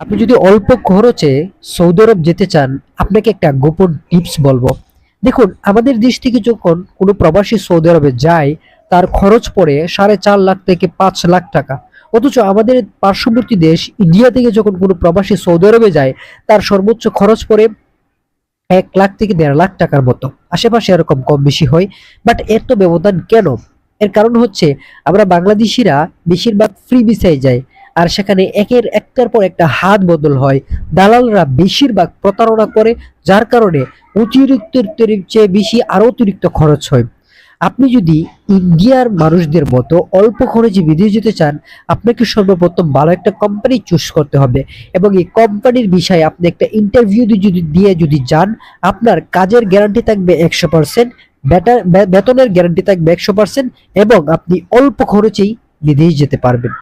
আপনি যদি অল্প খরচে সৌদি আরব যেতে চান, আপনাকে একটা গোপন টিপস বলব। দেখুন, আমাদের দেশ থেকে যখন কোনো প্রবাসী সৌদি আরবে যায়, তার খরচ পড়ে সাড়ে চার লাখ থেকে পাঁচ লাখ টাকা। অথচ আমাদের পার্শ্ববর্তী দেশ, ইন্ডিয়া থেকে যখন কোনো প্রবাসী সৌদি আরবে যায়, তার সর্বোচ্চ খরচ পড়ে এক লাখ থেকে দেড় লাখ টাকার মতো। আশেপাশে এরকম কম বেশি হয়, বাট এর তো ব্যবধান কেন? এর কারণ হচ্ছে, আমরা বাংলাদেশিরা বেশিরভাগ ফ্রি ভিসায় যাই। আর সেখানে একের একটার পর একটা হাত বদল হয়। দালালরা বেশিরভাগ প্রতারণা করে, যার কারণে অতিরিক্ত চেয়ে বেশি আরও অতিরিক্ত খরচ হয়। আপনি যদি ইন্ডিয়ার মানুষদের মতো অল্প খরচে বিদেশ যেতে চান, আপনাকে সর্বপ্রথম ভালো একটা কোম্পানি চুজ করতে হবে এবং এই কোম্পানির বিষয়ে আপনি একটা ইন্টারভিউ যদি দিয়ে যদি যান, আপনার কাজের গ্যারান্টি থাকবে একশো পার্সেন্ট বেতনের গ্যারান্টি থাকবে একশো পার্সেন্ট এবং আপনি অল্প খরচেই বিদেশ যেতে পারবেন।